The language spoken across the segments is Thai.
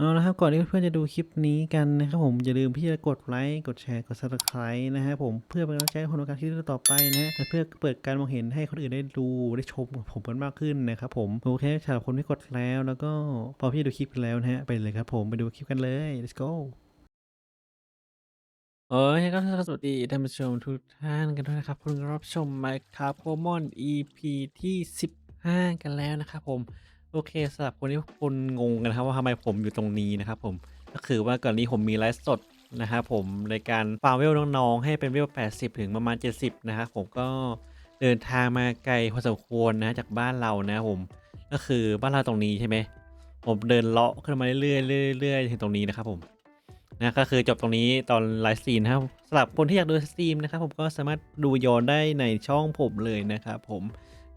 เอาละครับก่อนที่เพื่อนๆจะดูคลิปนี้กันนะครับผมอย่าลืมที่จะกดไลค์กดแชร์กด subscribe นะฮะผมเพื่อเป็นกำลังใจให้คนทำการคลิปต่อไปนะฮะและเพื่อเปิดการมองเห็นให้คนอื่นได้ดูได้ชมผมกันมากขึ้นนะครับผมโอเคสำหรับคนที่กดแล้วแล้วก็พอพี่ดูคลิปแล้วนะฮะไปเลยครับผมไปดูคลิปกันเลย let's go เอ้ยก็สวัสดีท่านผู้ชมทุกท่านกันด้วยนะครับคุณรับชมมาครับโปมอน EP ที่ 15 กันแล้วนะครับผม โอเคสำหรับคนที่คนงงกันนะครับว่าทำไมผมอยู่ตรงนี้นะครับผมก็คือว่าก่อนนี้ผมมีไลฟ์สดนะครับผมในการฟาร์มเวลน้องๆ ให้เป็นเวล 80 ถึงประมาณ 70 นะครับผมก็เดินทางมาไกลพอสมควรนะจากบ้านเรานะผมก็คือบ้านเราตรงนี้ใช่ไหมผมเดินเลาะขึ้นมาเรื่อยๆเรื่อยๆถึงตรงนี้นะครับผมนะก็คือจบตรงนี้ตอนไลฟ์สตรีมนะครับสำหรับคนที่อยากดูสตรีมนะครับผมก็สามารถดูย้อนได้ในช่องผมเลยนะครับผม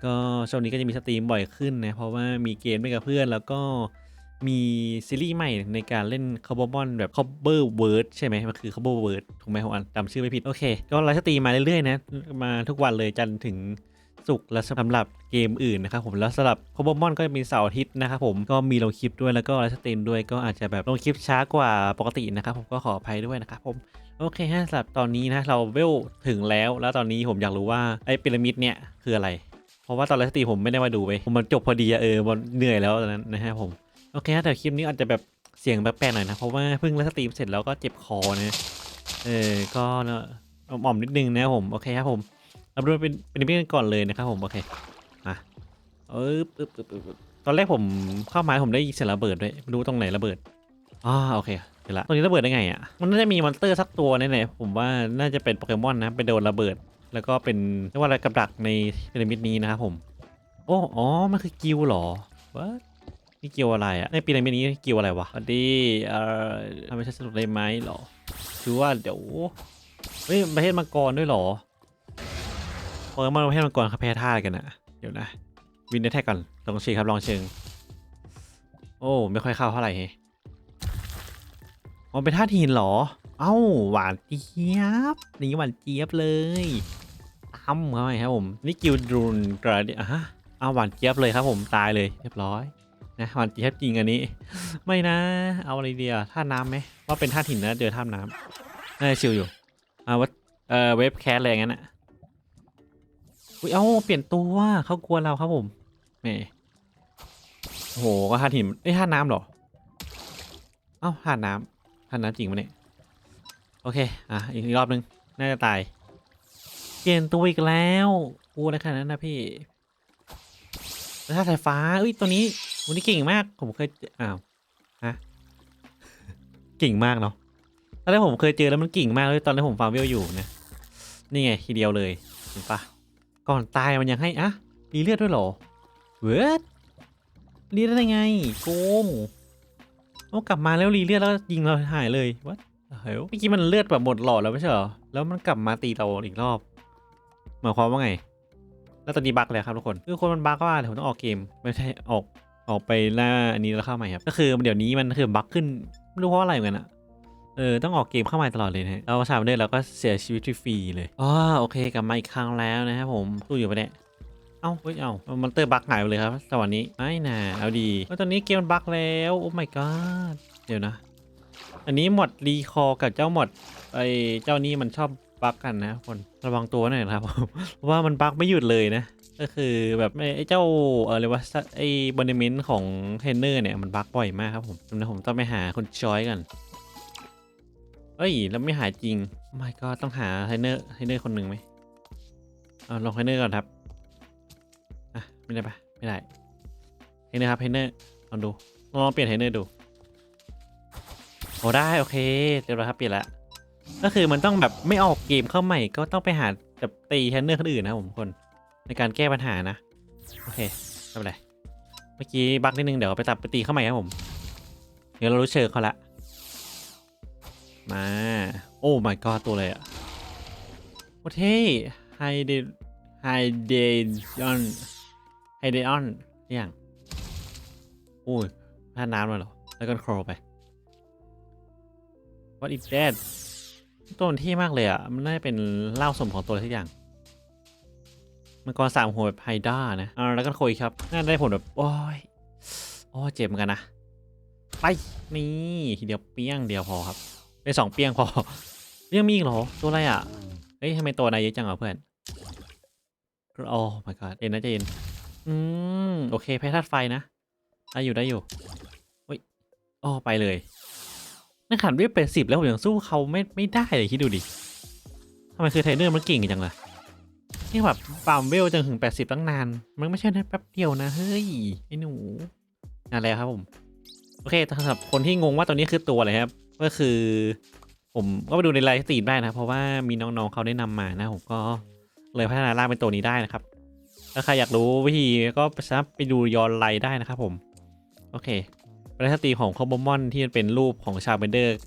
ก็ช่วงนี้ก็จะมีสตรีมบ่อยขึ้นนะ เพราะว่ามีเกมด้วยกับเพื่อน แล้วก็มีซีรีส์ใหม่ในการเล่นคาร์บอนแบบ cover word ใช่ไหมมันคือ cover word ถูกไหมผมอ่านจำชื่อไม่ผิด โอเค ก็ไลฟ์สตรีมมาเรื่อยๆนะ มาทุกวันเลยจันถึงศุกและสำหรับเกมอื่นนะครับผมแล้วสำหรับคาร์บอนก็จะมีเสาร์อาทิตย์นะครับผมก็มีลงคลิปด้วยแล้วก็ไลฟ์สตรีมด้วยก็อาจจะแบบลงคลิปช้ากว่าปกตินะครับผมก็ขออภัยด้วยนะครับผมโอเคฮะสำหรับตอนนี้นะเราเวลถึงแล้ว แล้วตอนนี้ผมอยากรู้ว่าไอ้พีระมิดเนี่ยคืออะไร ราะว่าตอนแรกสตรีผมไม่ได้มาดูไปผมมันจบพอดีอะเออมันเหนื่อยแล้วตอนนั้นนะฮะผมโอเคฮะแต่คลิปนี้อาจจะแบบเสียงแปลกๆหน่อยนะเพราะว่าเพิ่งไลฟ์สตรีมเสร็จแล้วก็เจ็บคอนะเออก็เนะอ่อมๆนิดนึงนะผมโอเคครับผมเราดูเป็นเป็นเรื่องก่อนเลยนะครับผมโอเคมาเออปึ๊บปึ๊บปึ๊บตอนแรกผมเข้ามาผมได้ยินเสียงระเบิดด้วยไม่รู้ตรงไหนระเบิดอ่าโอเคเดี๋ยวละตรงนี้ระเบิดได้ไงอะมันน่าจะมีมอนสเตอร์สักตัวแน่ๆผมว่าน่าจะเป็นโปเกมอนนะไปโดนระเบิด แล้วก็เป็นเรียกว่าอะไรกับดักในพีระมิดนี้นะครับผม โอ้อ๋อมันคือกิวเหรอวะนี่กิวอะไรอะในพีระมิดนี้กิวอะไรวะสวัสดีเอ่อทำให้ฉันสนุกได้ไหมเหรอคือว่าเดี๋ยวเฮ้ยประเทศมังกรด้วยเหรอเออมาประเทศมังกรเขาแพ้ท่าอะไรกันอะเดี๋ยวนะ วินเดแท็กก่อนลองชิงครับลองเชิง โอ้ไม่ค่อยเข้าเท่าไหร่เฮ้อ๋อเป็นท่าทีนเหรอ เอ้าหวานเจี๊ยบนี่หวานเจี๊ยบเลย ตั้มเข้าไปครับผมนี่กิลดูนกระดิอะฮะเอาหวานเจี๊ยบเลยครับผมตายเลยเรียบร้อยนะหวานเจี๊ยบจริงอันนี้ ไม่นะ เอาอะไรเดียวท่าน้ำไหมว่าเป็นท่าถิ่นนะเจอท่าน้ำน่าชิลอยู่อ่าวัดเอ่อเว็บแคสอะไรอย่างนั้นอะอุ้ยเอ้าเปลี่ยนตัวเขากลัวเราครับผมแหมโอ้โหก็ท่าถิ่นเอ้ท่าน้ำเหรอเอ้าท่าน้ำท่าน้ำจริงปะเนี่ยโอเคอะอีกรอบนึงน่าจะตาย เปลี่ยนตัวอีกแล้วกูในขนาดนั้นนะพี่แล้วถ้าสายฟ้าอุ้ยตัวนี้วันนี้เก่งมาก ผมเคยอ้าวฮะเก่งมากเนาะตอนแรกผมเคยเจอแล้วมันเก่งมากเลยตอนที่ผมฟาร์มเวลอยู่นะนี่ไงทีเดียวเลยเห็นปะก่อนตายมันยังให้อะรีเลือดด้วยเหรอเวิร์ดรีได้ไงโกงโอ้กลับมาแล้วรีเลือดแล้วยิงเราหายเลยวัดเฮ้ยเมื่อกี้มันเลือดแบบหมดหลอดแล้วไม่ใช่เหรอแล้วมันกลับมาตีเราอีกรอบ หมายความว่าไง แล้วตอนนี้บั๊กเลยครับทุกคน คือคนมันบั๊กว่าเดี๋ยวผมต้องออกเกม ไม่ใช่ออกออกไปหน้าอันนี้แล้วเข้าใหม่ครับ ก็คือเดี๋ยวนี้มันคือบั๊กขึ้นไม่รู้เพราะอะไรเหมือนกันอะเออต้องออกเกมเข้ามาตลอดเลยนะฮะเราสามเดือนเราก็เสียชีวิตฟรีๆเลยอ๋อโอเคกลับมาอีกครั้งแล้วนะครับผมตู้อยู่ปะเนี่ยเอ้าเฮ้ยเอ้ามันเตอร์บั๊กหายไปเลยครับสวัสดีไม่น่าเอาดีเฮ้ยตอนนี้เกมมันบั๊กแล้วโอ้ my god เดี๋ยวนะ อันนี้หมดรีคอร์กับเจ้าหมดไอ้เจ้านี้มันชอบ บั๊กกันนะคนระวังตัวหน่อยนะครับเพราะว่ามันบั๊กไม่หยุดเลยนะ ก็คือแบบไอ้เจ้าเออเรียกว่าไอ้บอนเดเมนต์ของเทนเนอร์เนี่ยมันบั๊กบ่อยมากครับผมนะผมต้องไปหาคนจอยกันเอ้ยแล้วไม่หายจริงไม่ก็ต้องหาเทนเนอร์เทนเนอร์คนหนึ่งไหมเอาลองเทนเนอร์ก่อนครับอะไม่ได้ปะไม่ได้เทนเนอร์ครับเทนเนอร์ลองดูลองเปลี่ยนเทนเนอร์ดูโอ้ได้โอเคเรียบร้อยครับเปลี่ยนละ ก็คือมันต้องแบบไม่ออกเกมเข้าใหม่ก็ต้องไปหาแบบตีเทนเนอร์คนอื่นนะผมคนในการแก้ปัญหานะ โอเคไม่เป็นไรเมื่อกี้บั๊กนิดนึงเดี๋ยวไปตัดไปตีเข้าใหม่ครับผม เดี๋ยวเรารู้เชิงเขาละ มา โอ้ my god ตัวเลยอะโอเท่ไฮเดไฮเดยอนไฮเดยอนอย่างโอ้ยท่าน้ำเลยเหรอ แล้วก็โครไป What is that ตัวมันเท่มากเลยอะ มันน่าจะเป็นเล่าสมของตัวอะไรสักอย่าง มังกรสามหัวแบบไฮด้านะอ่าแล้วก็โคยครับ น่าได้ผลแบบ โอ้ย โอ้เจ็บเหมือนกันนะ ไป นี่ทีเดียวเปี้ยงเดียวพอครับไอ้ยสองเปี้ยงพอยังมีอีกเหรอ ตัวอะไรอะ เฮ้ยทำไมตัวนายเยอะจังอะเพื่อนโอ้ my god เอ็นนะเจนอืม โอเคแพ้ธาตุไฟนะ ได้อยู่ได้อยู่เฮ้ยอ๋อไปเลย นั่นขันเวฟเป็นสิบแล้วผมยังสู้เขาไม่ไม่ได้เลยคิดดูดิทำไมคือเทรนเนอร์มันเก่งจังล่ะนี่แบบปามเวลจนถึง80ตั้งนาน มันไม่ใช่แค่แป๊บเดียวนะเฮ้ยไอ้หนูนั่นแหละครับผม โอเคสำหรับคนที่งงว่าตัวนี้คือตัวอะไรครับ ก็คือผมก็ไปดูในไลฟ์สตรีมได้นะ เพราะว่ามีน้องๆเขาแนะนำมานะผมก็เลยพัฒนาร่างเป็นตัวนี้ได้นะครับ ถ้าใครอยากรู้วิธีก็สามารถไปดูย้อนไลฟ์ได้นะครับผม โอเค เป็นสตรีของคอมบอมอนที่เป็นรูปของชาเบนเดอร์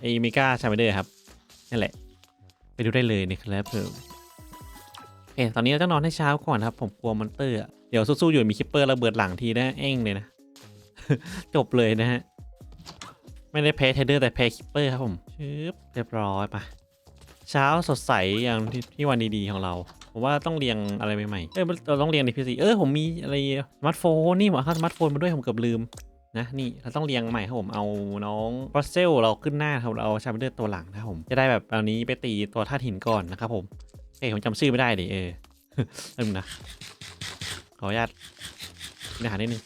ไอเมกาชาเบนเดอร์ครับนั่นแหละ ไปดูได้เลยนะครับผมโอเคตอนนี้เราต้องนอนให้เช้าก่อนครับ ผมกลัวมอนเตอร์เดี๋ยวสู้ๆอยู่มีคิปเปอร์ระเบิดหลังทีนะเอ้งเลยนะ จบเลยนะฮะ ไม่ได้แพ้เทเดอร์แต่แพ้คิปเปอร์ครับผมชึบเรียบร้อยไปะเช้าสดใสอย่างที่ที่วันดีๆของเรา ผมว่าต้องเรียงอะไรใหม่ๆเออเราต้องเรียงในพีซีเออผมมีอะไรสมาร์ทโฟนนี่หว่าสมาร์ทโฟนมาด้วยผมเกือบลืม นะนี่เราต้องเรียงใหม่ครับผมเอาน้องบรัสเซลเราขึ้นหน้าครับเราเอาชาเบเดอร์ตัวหลังนะครับผมจะได้แบบเอานี้ไปตีตัวท่าตุหินก่อนนะครับผมเอ้ผมจำชื่อไม่ได้ดิเออเริ่มนะขออนุญาตกินอาหานิดนึง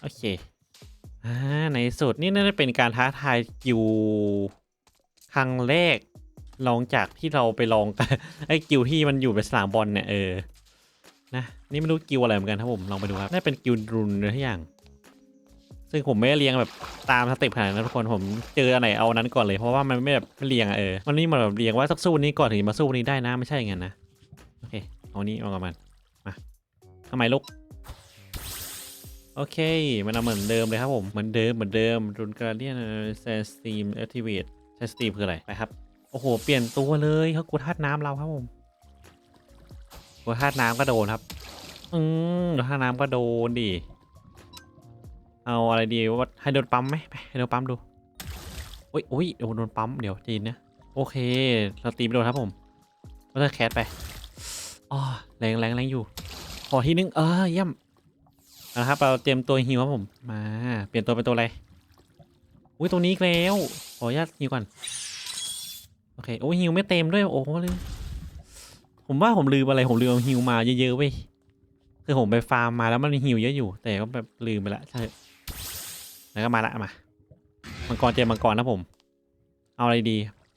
โอเคอ่าในสุดนี่น่าจะเป็นการท้าทายกิวครั้งแรกลองจากที่เราไปลองกันไอ้กิวที่มันอยู่ในสนามบอลเนี่ยเออนะนี่ไม่รู้กิวอะไรเหมือนกันครับผมลองไปดูครับน่าเป็นกิวรุนหรือทุกอย่าง ซึ่งผมไม่ได้เรียงแบบตามสเต็ปขนาดนั้นทุกคนผมเจออันไหนเอานั้นก่อนเลยเพราะว่ามันไม่แบบเรียงอะเออมันนี่มันแบบเรียงว่าสักสู้นี้ก่อนถึงมาสู้นี้ได้นะไม่ใช่อย่างนั้นนะโอเคเอานี้เอากับมันมาทำไมลูกโอเค มันเอาเหมือนเดิมเลยครับผม เหมือนเดิม เหมือนเดิมรุนการเดียนเซนสตีมแอคทีเวตใช้สตีมคืออะไรไปครับ โอ้โห เปลี่ยนตัวเลยเขากลัวธาตุน้ำเราครับผมกลัวธาตุน้ำก็โดนครับ อืมธาตุน้ำก็โดนดิ เอาอะไรดีว่าให้โดนปั๊มไหมไปให้โดนปั๊มดูโอ้ยโอ้ยโดนโดนปั๊มเดี๋ยวจีนนะโอเค เราตีไปโดนครับผมก็จะแคสไปอ๋อแรงแรงแรงอยู่ขอที่นึงเออเยี่ยมเอาละครับเราเตรียมตัวฮิวครับผมมาเปลี่ยนตัวเป็นตัวอะไรอุ้ยตัวนี้แล้วขออนุญาตฮิวก่อนโอเคโอ้ฮิวไม่เต็มด้วยโอ้โหลืมผมว่าผมลืมอะไรผมลืมเอาฮิวมาเยอะๆเว้ยคือผมไปฟาร์มมาแล้วมันฮิวเยอะอยู่ แต่ก็แบบลืมไปละใช่ แล้วก็มาละมา มังกรเจอมังกรนะผม เอาอะไรดี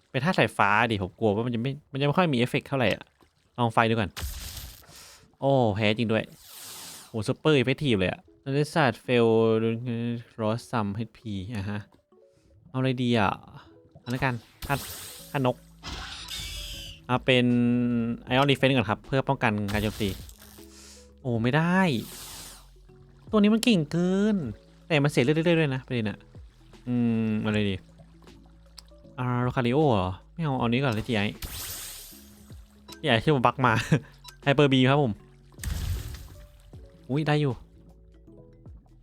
ไปท่าสายฟ้าดิผมกลัวว่ามันจะไม่ มันจะไม่ค่อยมีเอฟเฟกเท่าไหร่อะลองไฟดูก่อน โอ้แพ้จริงด้วยโหซูเปอร์เอฟเฟกตีฟเลยอะนักศาสตร์เฟลรอสซัมเฮดพีอะฮะ เอาอะไรดีอะเอันละกันค่าค่านกเอาเป็นไอออนดีเฟนก่อนครับ เพื่อป้องกันการโจมตี โอ้ ไม่ได้ ตัวนี้มันเก่งเกิน แต่มันเสียเรื่อยๆด้วยนะประเด็นอะอืมอะไรดีอาร์โรคาริโอเหรอ ไม่เอาเอานี้ก่อนเลยจีไอจีไอที่ผมบักมาไฮเปอร์บีครับผม อุ้ยได้อยู่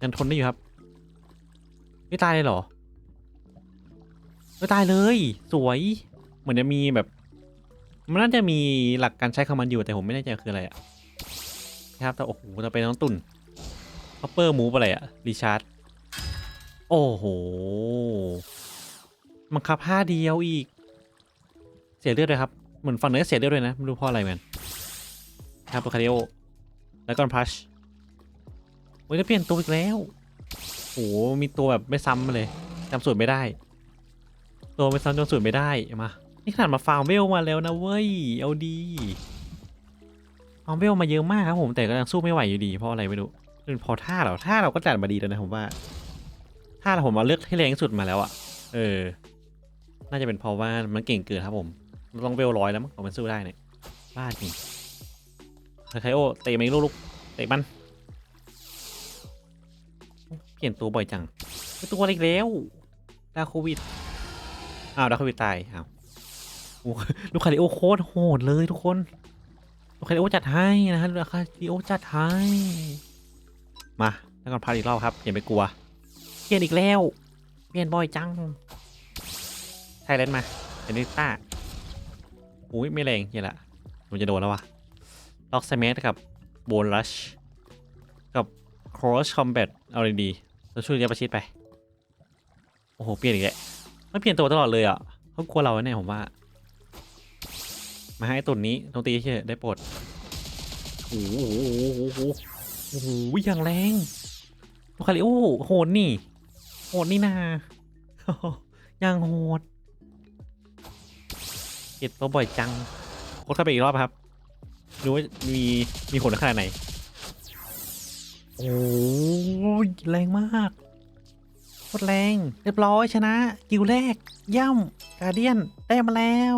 ยังทนได้อยู่ครับ ไม่ตายเลยเหรอ ไม่ตายเลย สวย เหมือนจะมีแบบ มันน่าจะมีหลักการใช้คำมันอยู่แต่ผมไม่แน่ใจคืออะไรอะนะครับแต่โอ้โหจะเป็นน้องตุ่นคอปเปอร์มูฟอะไรอะรีชาร์ด โอ้โห มันคับห้าเดียวอีก เสียเลือดเลยครับ เหมือนฝั่งเนื้อเสียเลือดด้วยนะ ไม่รู้เพราะอะไรมันครับโปรคาริโอแล้วก็พัชโอ้ยแล้เปลี่ยนตัวอีกแล้วโอ้โหมีตัวแบบไม่ซ้ำเลยจำสูตรไม่ได้ ตัวไม่ซ้ำจำสูตรไม่ได้มานี่ขนาดมาฟาร์มเวลมาแล้วนะเว้ยเอาดีฟาร์มเวลมาเยอะมากครับผมแต่ก็ยังสู้ไม่ไหวอยู่ดีเพราะอะไรไม่รู้เป็นเพอท่าเราท่าเราก็จัดมาดีแล้วนะผมว่า ท่าผมมาเลือกให้แรงที่สุดมาแล้วอะเออ น่าจะเป็นเพราะว่ามันเก่งเกินครับผมเราต้องเวลร้อยแล้วมั้งมันสู้ได้เนี่ยบ้าจริงไคโอเตะมันอีกลูกเตะมันเปลี่ยนตัวบ่อยจังตัวอะไรอีกแล้วดาโควิดอ้าวดาโควิดตายอ้าวโอ้ลูกคาริโอโคตรโหดเลยทุกคนลูกคาริโอจัดให้นะฮะลูกคาริโอจัดให้มาแล้วก่อนพาอีกรอบครับอย่าไปกลัว เปลี่ยนอีกแล้วเปลี่ยนบ่อยจังไทยเลนมาเอนิต้าอุ้ยไม่แรงเหี้ยละมันจะโดนแล้ววะล็อกไซเมสกับโบลัชกับ cross combat เอาเลยดีเราช่วยเรียประชิดไป โอ้โห เปลี่ยนอีกแล้วมันเปลี่ยนตัวตลอดเลยอะเขากลัวเราแน่ผมว่า มาให้ตุ่นนี้ตรงตีเฉยได้ปรดโอ้โหโอ้โหโอ้โหอย่างแรงลูคาริโอโหดนี่ โหดนี่นาอย่างโหดเก็บตัวบ่อยจังโคตรเข้าไปอีกรอบครับ ดูว่ามีมีผลขนาดไหน โอ้ยแรงมากโคตรแรง เรียบร้อยชนะ กิวแรก ย่ำกาเดียน ได้มาแล้ว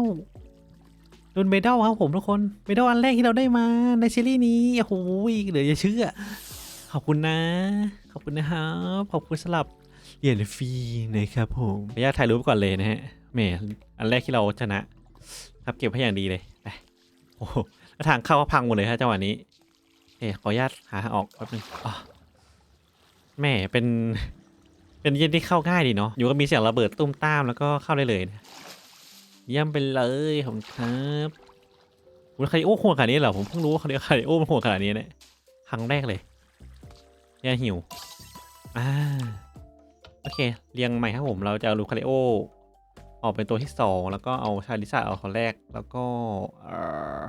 โดนเมดัลครับผมทุกคนเมดัลอันแรกที่เราได้มาในซีรีส์นี้ โอ้โหเหลือจะเชื่อ ขอบคุณนะ ขอบคุณนะครับ ขอบคุณสำหรับ เหรียญฟรีนะครับผมขออนุญาถ่ายรูปก่อนเลยนะฮะแหมอันแรกที่เราชนะ ครับเก็บให้อย่างดีเลยไปโอ้โหแล้วทางเข้าก็พังหมดเลยฮะจังหวะนี้เอ๊ะขออนุญาตหาออกแป๊บนึงอ๋อแหม่เป็น เป็นเย็นที่เข้าง่ายดีเนาะอยู่ก็มีเสียงระเบิดตุ้มตามแล้วก็เข้าได้เลยนะเยี่ยมไปเลยขอบคุณครับคุณคาริโอโหดขนาดนี้เหรอผมเพิ่งรู้ว่าคาริคาริโอมันโหดขนาดนี้เนี่ยครั้งแรกเลยย่าหิวอ่า โอเค เรียงใหม่ครับผม เราจะเอาลูคาริโอออกเป็นตัวที่สองแล้วก็เอาชาลิซ่าเอาคนแรก แล้วก็เอ่อ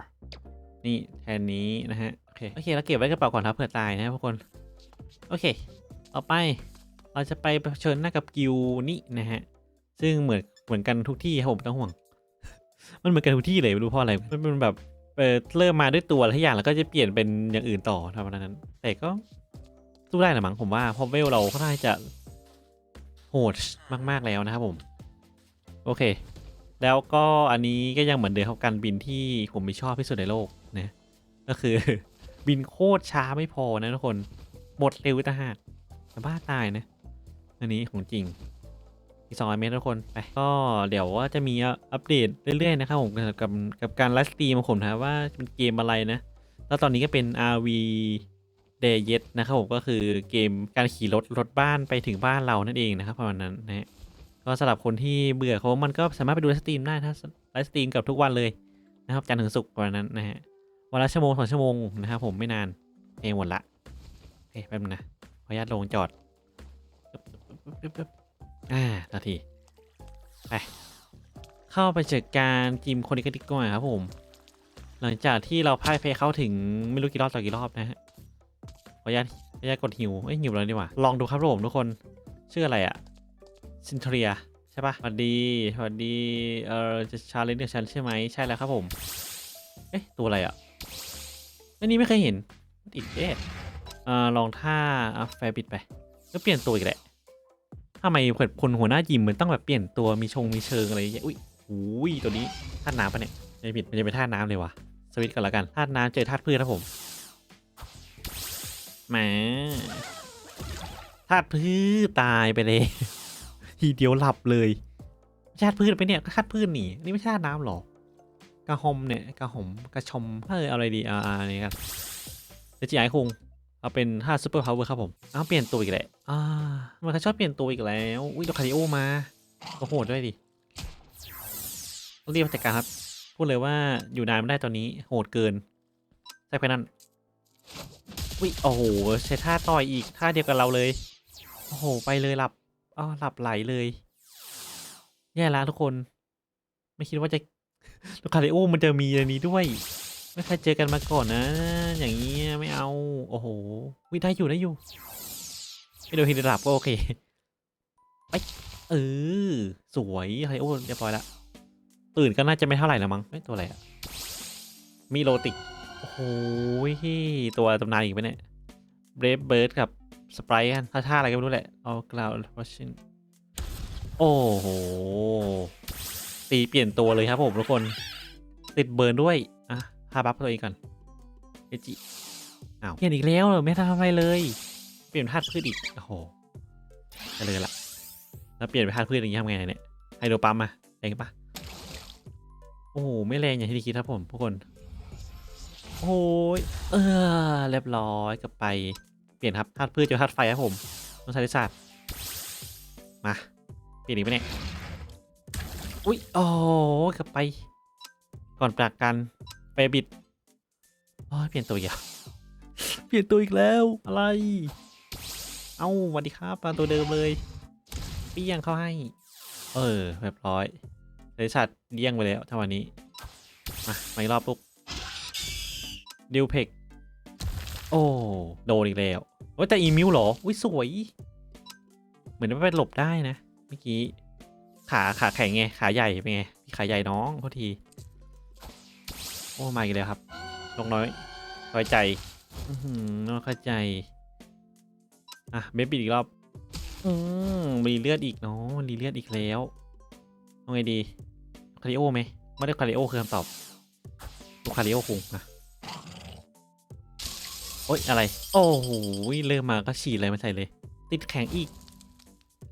นี่แทนนี้นะฮะ โอเค โอเคแล้วเก็บไว้กระเป๋าก่อนครับเผื่อตายนะทุกคน โอเค ต่อไป เราจะไปเผชิญหน้ากับกิวนี่นะฮะ ซึ่งเหมือนเหมือนกันทุกที่ครับผมต้องห่วง มันเหมือนกันทุกที่เลยไม่รู้เพราะอะไร มันเป็นแบบเออเริ่มมาด้วยตัวอะทุกอย่างแล้วก็จะเปลี่ยนเป็นอย่างอื่นต่อทำนั้น แต่ก็สู้ได้นะมั้งผมว่าพราะเวลเราก็น่าจะ โหดมากๆแล้วนะครับผม โอเค แล้วก็อันนี้ก็ยังเหมือนเดิมครับการบินที่ผมไม่ชอบที่สุดในโลกนะก็คือบินโคตรช้าไม่พอนะทุกคน หมดเร็วต่างหากบ้าตายนะ อันนี้ของจริงอีกสองเมตรทุกคนไปก็เดี๋ยวว่าจะมีอัปเดตเรื่อยๆนะครับผมกับกับกับการไลฟ์สตรีมของผมนะว่าเป็นเกมอะไรนะ แล้วตอนนี้ก็เป็น RV d a y y e t นะครับผมก็คือเกมการขี่รถรถบ้านไปถึงบ้านเรานั่นเองนะครับประมาณนั้นนะฮะก็สำหรับคนที่เบื่อเขามันก็สามารถไปดูไลฟ์สตรีมได้ถ้าไลฟ์สตรีมกับทุกวันเลยนะครับจันทร์ถึงศุกร์วันนั้นนะฮะวันละชั่วโมงสองชั่วโมงนะครับผมไม่นานเองหมดละเอ้ยแป๊บนะขออนุญาตลงจอดอ่านาทีไปเข้าไปจัดการจิมคนนี้กันดีกว่าครับผม หลังจากที่เราพ่ายแพ้เข้าถึงไม่รู้กี่รอบต่อกี่รอบนะฮะ ออนุญาตขออนุญาตกดหิวเอ้ยหิวแล้วดีกว่าลองดูครับผมทุกคนชื่ออะไรอะซินเทรียใช่ปะสวัสดีสวัสดีเอ่อจะชาเลนจ์กับฉันใช่ไหมใช่แล้วครับผมเอ๊ะตัวอะไรอะอันนี้ไม่เคยเห็นติดเอ๊ะเอ่อลองท่าอะแฟร์บิดไปก็เปลี่ยนตัวอีกแหละทำไมคนหัวหน้ายิมเหมันต้องแบบเปลี่ยนตัวมีชงมีเชิงอะไรอย่างเงี้ยอุ้ยอุ้ยตัวนี้ธาตุน้ำปะเนี่ยไม่ผิดมันจะเป็นธาตุน้ำเลยวะสวิตช์กันแล้วกันธาตุน้ำเจอธาตุพืชครับผม แหมธาตุพืชตายไปเลย ทีเดียวหลับเลยชาติพืชไปเนี่ยก็ชาติพืชหนีนี่ไม่ใช่าติน้ำหรอกระหอมเนี่ยกระหอมกระชมเออเอาอะไรดีอ่าอ่านี่กันเดี๋ยวจีไอคงเอาเป็นท่าซูเปอร์พาวเวอร์ครับผมเอาเปลี่ยนตัวอีกแหละอ่ามันเขาชอบเปลี่ยนตัวอีกแล้วอุ้ยตัวคาริโอมาก็โหดด้วยดิต้องรีบมาจัดการครับ พูดเลยว่าอยู่นานไม่ได้ตอนนี้โหดเกินใช่ไปนั่น อุ้ยโอ้โหใช้ท่าต่อยอีกท่าเดียวกับเราเลย โอ้โห ไปเลยหลับอ๋อหลับไหลเลยแย่แล้วทุกคน ไม่คิดว่าจะลูกคาริโอมันจะมีอันนี้ด้วย ไม่เคยเจอกันมาก่อนนะ อย่างนี้ไม่เอา โอ้โหวิได้อยู่ได้อยู่ไม่โดนฮินดับก็โอเคไปเออสวยคาริโอเรียบร้อยละตื่นก็น่าจะไม่เท่าไหร่แล้วมั้งไม่ตัวอะไรอะมีโรติก โอ้โหตัวตำนานอีกไหมเนี่ยเบรฟเบิร์ดกับสไปร์กันท่าท่าอะไรก็ไม่รู้แหละเอากล่าววอชินโอ้โหตีเปลี่ยนตัวเลยครับผมทุกคน ติดเบิร์นด้วย อะพาบัฟตัวเองก่อนเอจิอ้าวเปลี่ยนอีกแล้วเหรอไม่ทำอะไรเลย เปลี่ยนธาตุพืชอีก โอ้โหจะเลยละแล้วเปลี่ยนไปธาตุพืชอย่างนี้ทำไงเนี่ยไฮโดรปั๊มมาแรงปะโอ้โหไม่แรงอย่างที่คิดครับผมทุกคน โอ้ยเออเรียบร้อยกลับไปเปลี่ยนครับธาตุพืชจอธาตุไฟครับผมต้องใช้ศาสตร์มาเปลี่ยนอีกไหมเนี่ยอุ้ยโอ้ยกลับไป ก่อนจากกันไปบิดโอ้ยเปลี่ยนตัวอีกเปลี่ยนตัวอีกแล้วอะไร เอ้าสวัสดีครับมาตัวเดิมเลยเปี้ยงเข้าให้ เออเรียบร้อยเลยชัดเดี้ยงไปแล้วถ้าวันนี้ มามาอีกรอบปุ๊บ ดิวเพกโอ้โดนอีกแล้วโอ้ยแต่อีมิวเหรอ อุ้ยสวย เหมือนว่าไปหลบได้นะเมื่อกี้ขาขาแข็งไงขาใหญ่เป็นไงพี่ขาใหญ่น้องโทษที โอ้มาอีกแล้วครับลงน้อยน้อยใจอือหือน้อยเข้าใจ อะเบบี้อีกรอบ อืมรีเลือดอีกเนาะรีเลือดอีกแล้วเอาไงดีคาริโอไหมไม่ได้คาริโอคือคำตอบลูกคาริโอคุงนะ โอ๊ยอะไร โอ้โหเริ่มมาก็ฉีดอะไรมาใส่เลย ติดแข็งอีก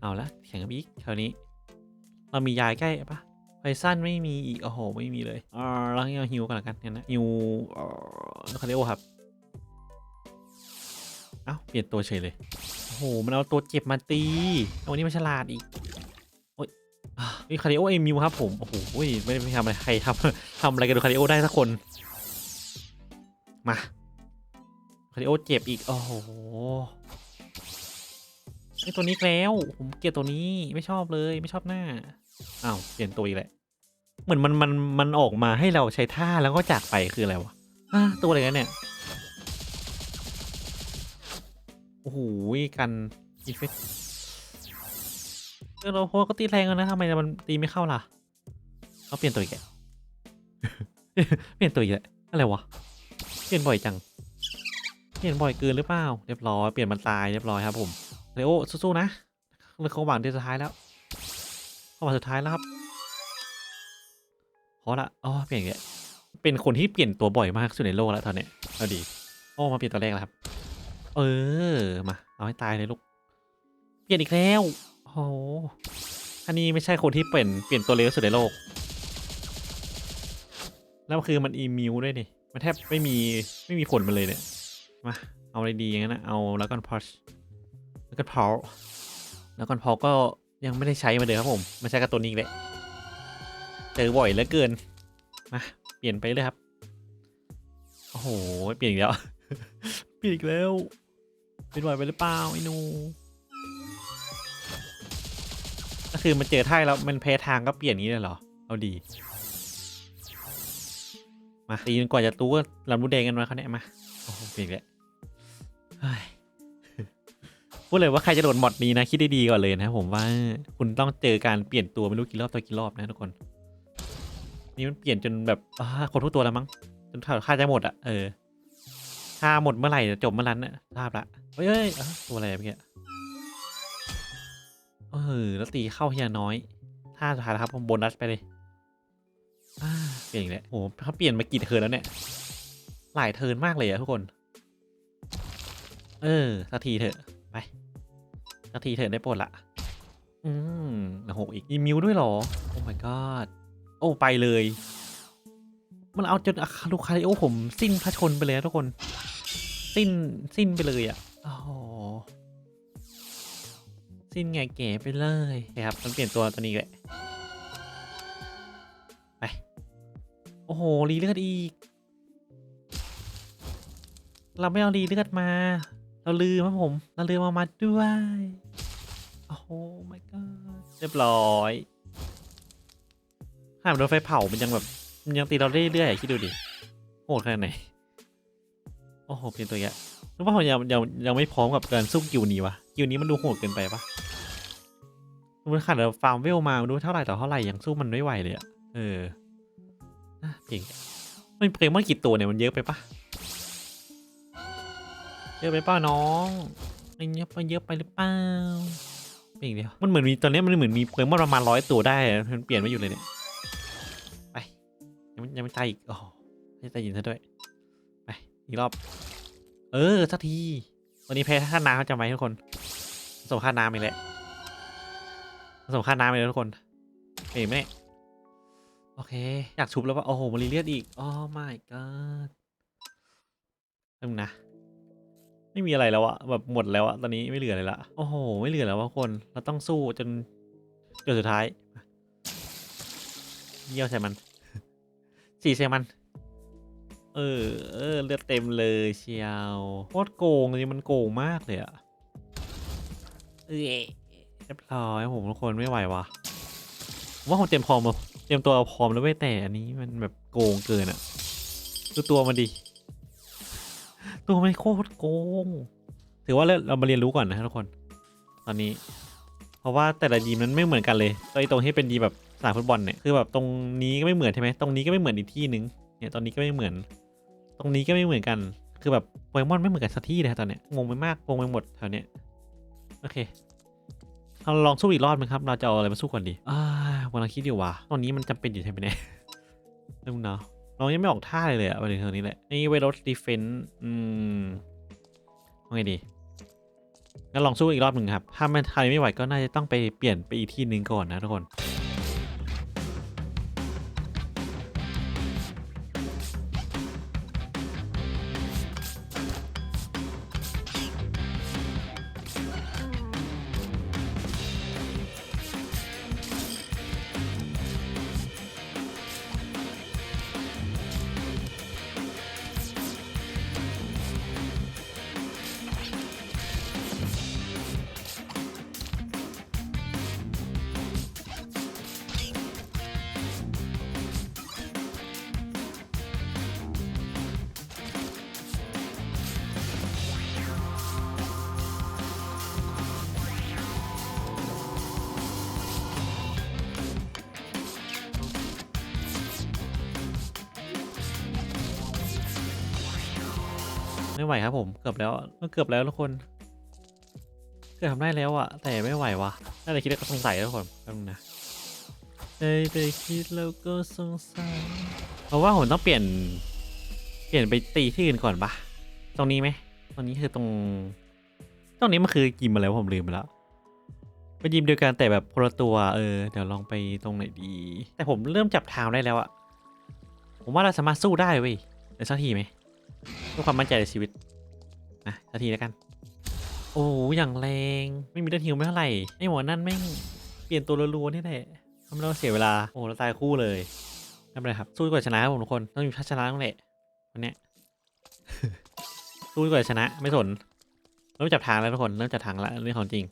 เอาละแข็งอีกคราวนี้เรามียาใกล้ปะไพซันไม่มีอีกโอ้โหไม่มีเลยอ่าเราให้เอาฮิวกันละกันงั้นนะฮิวเอ่อคาริโอครับเอ้าเปลี่ยนตัวเฉยเลยโอ้โหมันเอาตัวเจ็บมาตีเอาวันนี้มันฉลาดอีกโอ้ยนี่คาริโอเอมิวครับผมโอ้โหไม่ได้ไม่ทำอะไรใครทำทำอะไรกับคาริโอได้สักคนมาาริโอเจ็บอีก โอ้โหไอตัวนี้แล้ว ผมเกลียดตัวนี้ไม่ชอบเลยไม่ชอบหน้า อ้าวเปลี่ยนตัวอีกแหละ เหมือนมันมันมันออกมาให้เราใช้ท่าแล้วก็จากไปคืออะไรวะอะตัวอะไรกันเนี่ย โอ้โหกันอินเฟเออเราโพสก็ตีแรงแล้วนะทำไมมันตีไม่เข้าล่ะเอาเปลี่ยนตัวอีกแล้วเปลี่ยนตัวอีกแล้วอะไรวะเปลี่ยนบ่อยจัง เปลี่ยนบ่อยเกินหรือเปล่า เรียบร้อย เปลี่ยนมันตายเรียบร้อยครับผมเลโอสู้ๆนะเรื่อเขาหวังที่สุดท้ายแล้วเขาหวังสุดท้ายแล้วครับพอละอ๋อเปลี่ยนอีกแล้วเป็นคนที่เปลี่ยนตัวบ่อยมากสุดในโลกแล้วตอนเนี้ยเอาดีโอ้มาเปลี่ยนตัวแรกแล้วครับ เออมาเอาให้ตายเลยลูก เปลี่ยนอีกแล้วโอ้อันนี้ไม่ใช่คนที่เปลี่ยนเปลี่ยนตัวเร็วสุดในโลก แล้วคือมันอีมิวด้วยนี่มันแทบไม่มีไม่มีผลมันเลยเนี่ย มา เอาอะไรดีอย่างนั้นนะเอาแล้วกันพอชแล้วกันพอแล้วกันพอก็ยังไม่ได้ใช้มาเลยครับผมมาใช้กับตัวนี้อีกแหละเจอบ่อยเหลือเกินมาเปลี่ยนไปเลยครับโอ้โหเปลี่ยนอีกแล้วเปลี่ยนอีกแล้วเป็นไหวไปหรือเปล่าไอ้หนูก็คือมันเจอท่ายแล้วมันแพ้ทางก็เปลี่ยนนี้เลยเหรอเอาดีมาตีนกว่าจะตู้ก็ลำรูแดงกันมาเขาเนี่ยมาโอ้โหเปลี่ยนแล้วเฮ้ย พูดเลยว่าใครจะโดนหมดนี้นะ คิดได้ดีก่อนเลยนะผมว่าคุณต้องเจอการเปลี่ยนตัวไม่รู้กี่รอบต่อกี่รอบนะทุกคน นี่มันเปลี่ยนจนแบบคนทุกตัวแล้วมั้งจนค่าจะหมดอะเออถ้าหมดเมื่อไหร่จะจบเมื่อนั้นน่ะทราบละเฮ้ยเฮ้ยตัวอะไรเมื่อกี้เออแล้วตีเข้าเฮียน้อยท่าสุดท้ายครับผมโบนัสไปเลยเปลี่ยนอีกแล้วโอ้โหเขาเปลี่ยนมากี่เทิร์นแล้วเนี่ย หลายเทิร์นมากเลยอะทุกคน เออสักทีเถอะ ไปสักทีเถอะได้โปรดละ อืมโอ้โหอีกอีมิวด้วยเหรอ โอ้ my god โอ้ ไปเลย มันเอาจนอาคาลูคาริโอผมสิ้นพระชนไปเลยทุกคน สิ้นสิ้นไปเลยอะโอ้สิ้นไงแก่ไปเลยนะครับ มันเปลี่ยนตัวตัวนี้แหละไป โอ้โหรีเลือดอีก เราไม่เอารีเลือดมา เราลืมครับผม เราลืมเอามาด้วย โอ้โห my god เรียบร้อยห้ามโดนไฟเผา มันยังแบบ มันยังตีเราเรื่อยๆคิดดูดิ โหดขนาดไหน โอ้โห เปลี่ยนตัวเงี้ยรู้ว่าผมยังยังยังไม่พร้อมกับการสู้กิวนี้วะกิวนี้มันดูโหดเกินไปปะมันขาดฟาร์มเวลมาดูเท่าไหร่ต่อเท่าไหร่ยังสู้มันไม่ไหวเลยอะเออน่าเก่งมันเพลงมันกี่ตัวเนี่ยมันเยอะไปปะ เยอะไปเปล่าน้องมันเยอะไปเยอะไปหรือเปล่าเปลี่ยนเดียวมันเหมือนมีตอนนี้มันเหมือนมีเพลงมันประมาณร้อยตัวได้มันเปลี่ยนไม่อยู่เลยเนี่ยไปยังไม่ยังไม่ตายอีกโอ้โหไม่ตายยินซะด้วยไปอีกรอบ เออสักทีวันนี้แพ้ค่าน้ำเขาจำไว้ทุกคนสมค่าน้ำอีกแล้วสมค่าน้ำอีกแล้วทุกคนเห็นไหมเนี่ยโอเค อยากชุบแล้วว่าโอ้โหมารีเลียดอีกโอ้ my god นึงนะ ไม่มีอะไรแล้วอะแบบหมดแล้วอะตอนนี้ไม่เหลือเลยละโอ้โห ไม่เหลือแล้วว่าคนเราต้องสู้จนจนสุดท้ายเยี่ยวใส่มันสี่ใช่มัน เออเออเลือดเต็มเลยเชียวโคตรโกงเลยมันโกงมากเลยอะเออเรียบร้อยผมทุกคนไม่ไหววะว่าผมเตรียมพร้อมเตรียมตัวพร้อมแล้วเว้ยแต่อันนี้มันแบบโกงเกินอะดูตัวมันดิ ตัวมันโคตรโกง ถือว่าเรามาเรียนรู้ก่อนนะทุกคน ตอนนี้ เพราะว่าแต่ละยีมนั้นไม่เหมือนกันเลยตัวตรงที่เป็นยีแบบสนามฟุตบอลเนี่ยคือแบบตรงนี้ก็ไม่เหมือนใช่ไหมตรงนี้ก็ไม่เหมือนอีกที่หนึ่งเนี่ยตอนนี้ก็ไม่เหมือน ตรงนี้ก็ไม่เหมือนกัน คือแบบโปเกมอนไม่เหมือนกันสักที่เลยตอนเนี้ยงงไปมากงงไปหมดแถวเนี้ยโอเคเราลองสู้อีกรอบไหมครับ เราจะเอาอะไรมาสู้ก่อนดีอ่ากำลังคิดอยู่ว่าตอนนี้มันจำเป็นอยู่ใช่ไหมเนี่ยเรื่องเนาะ เรายังไม่ออกท่าเลยเลยอะประเด็นตรงนี้แหละ นี่เวลดีเฟนต์อืมว่าไงดีงั้นลองสู้อีกรอบหนึ่งครับ ถ้ามันทายไม่ไหวก็น่าจะต้องไปเปลี่ยนไปอีกที่หนึ่งก่อนนะทุกคน ไม่ไหวครับผม เกือบแล้วเกือบแล้วทุกคน เกือบทำได้แล้วอะแต่ไม่ไหววะน่าจะคิดแล้วก็สงสัยทุกคนแป๊บนึงนะได้แต่คิดแล้วก็สงสัยเพราะว่าผมต้องเปลี่ยน เปลี่ยนไปตีที่อื่นก่อนปะตรงนี้ไหมตรงนี้คือตรง ตรงนี้มันคือยิมมาแล้วผมลืมไปแล้วเป็นยิมเดียวกันแต่แบบคนละตัว เออ เดี๋ยวลองไปตรงไหนดี แต่ผมเริ่มจับทางได้แล้วอะผมว่าเราสามารถสู้ได้เว้ยเดี๋ยวสักทีไหม เพื่อความมั่นใจในชีวิตนะนาทีแล้วกัน โอ้ยอย่างแรงไม่มีเลือดฮิวไม่เท่าไหร่ไอหมอนั่นแม่งเปลี่ยนตัวรัวๆนี่แหละทำให้เราเสียเวลาโอ้เราตายคู่เลยไม่เป็นไรครับสู้ดีกว่าชนะครับผมทุกคนต้องมีชัชนะต้องแหละวันเนี้ยสู้ดีกว่าชนะไม่สนเริ่มจับทางแล้วทุกคนเริ่มจับทางแล้วเรื่องของจริง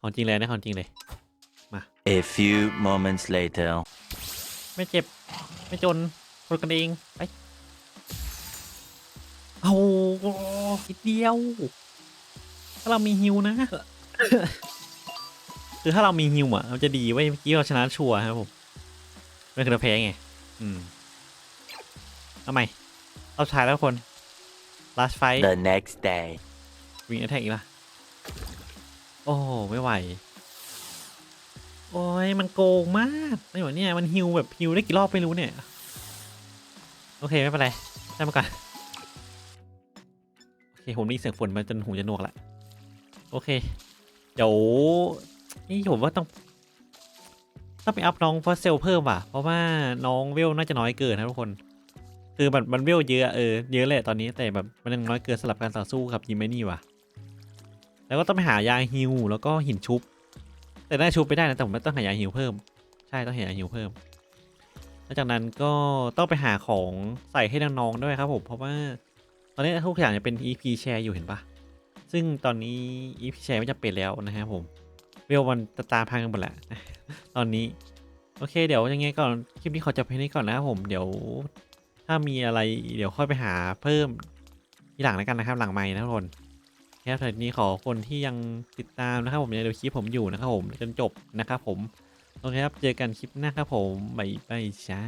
ของจริงเลยนะของจริงเลย A few moments later. ไม่เจ็บ ไม่จนคนกันเองไป เอาอีกเดียว ถ้าเรามีฮิวนะ คือถ้าเรามีฮิวอะมันจะดีไว้ยเมื่อกี้เราชนะชัวร์ครับผมไม่คือเราแพ้ไง อืมเอาใหม่เราชายแล้วทุกคน last fight The next day. วิงแอทแทกอีกละโอ้ไม่ไหว โอ้ยมันโกงมากไม่หวเนี่ย มันฮิวแบบฮิวได้กี่รอบไม่รู้เนี่ย โอเค ไม่เป็นไรได้มาก่อนโอเค ผมได้ยินเสียงฝนมาจนหูจะหนวกละโอเค เดี๋ยวนี่ผมว่าต้องต้องไปอัพน้องฟอสเซลเพิ่มว่ะ เพราะว่าน้องเวลน่าจะน้อยเกินนะทุกคน คือมันมันเวลเยอะเออเยอะแหละตอนนี้แต่แบบมันยังน้อยเกินสำหรับการต่อสู้กับยิมไมนี่ว่ะ แล้วก็ต้องไปหายาฮิวแล้วก็หินชุบ แต่ได้ชุบไปได้นะแต่ผมต้องหายาฮิวเพิ่ม ใช่ต้องหายาฮิวเพิ่มแล้วจากนั้นก็ต้องไปหาของใส่ให้น้องๆด้วยครับผมเพราะว่า อนนี้ทุกอย่างจะเป็น EP share อยู่เห็นปะซึ่งตอนนี้ EP share ไม่จำเป็นแล้วนะครับผมเวลมันตาพังกันหมดแหละตอนนี้ โอเค เดี๋ยวยังไงก่อนคลิปนี้ขอจบเพียงนี้ก่อนนะครับผมเดี๋ยว ถ้ามีอะไรเดี๋ยวค่อยไปหาเพิ่มทีหลังแล้วกันนะครับ หลังไม้นะทุกคนแค่ทีนี้ขอคนที่ยังติดตามนะครับผมยังดูคลิปผมอยู่นะครับผมจนจบนะครับผมโอเคครับเจอกันคลิปหน้าครับผมบ๊ายบายจ้า